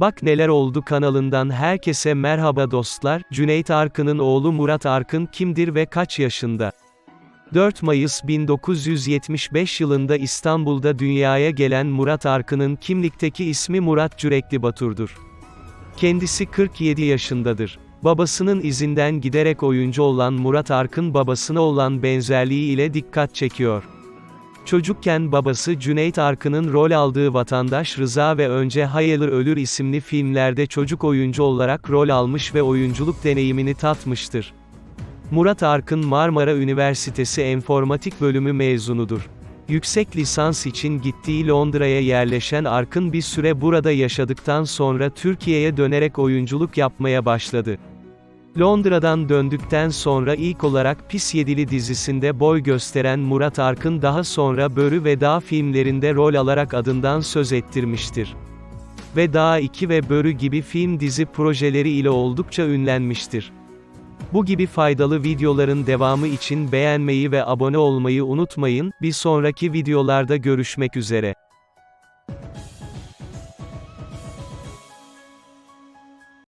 Bak Neler Oldu kanalından herkese merhaba dostlar, Cüneyt Arkın'ın oğlu Murat Arkın kimdir ve kaç yaşında? 4 Mayıs 1975 yılında İstanbul'da dünyaya gelen Murat Arkın'ın kimlikteki ismi Murat Cürekli Batur'dur. Kendisi 47 yaşındadır. Babasının izinden giderek oyuncu olan Murat Arkın babasına olan benzerliği ile dikkat çekiyor. Çocukken babası Cüneyt Arkın'ın rol aldığı Vatandaş Rıza ve Önce Hayalır Ölür isimli filmlerde çocuk oyuncu olarak rol almış ve oyunculuk deneyimini tatmıştır. Murat Arkın Marmara Üniversitesi Enformatik Bölümü mezunudur. Yüksek lisans için gittiği Londra'ya yerleşen Arkın bir süre burada yaşadıktan sonra Türkiye'ye dönerek oyunculuk yapmaya başladı. Londra'dan döndükten sonra ilk olarak Pis Yedili dizisinde boy gösteren Murat Arkın daha sonra Börü ve Dağ filmlerinde rol alarak adından söz ettirmiştir. Ve Dağ 2 ve Börü gibi film dizi projeleri ile oldukça ünlenmiştir. Bu gibi faydalı videoların devamı için beğenmeyi ve abone olmayı unutmayın, bir sonraki videolarda görüşmek üzere.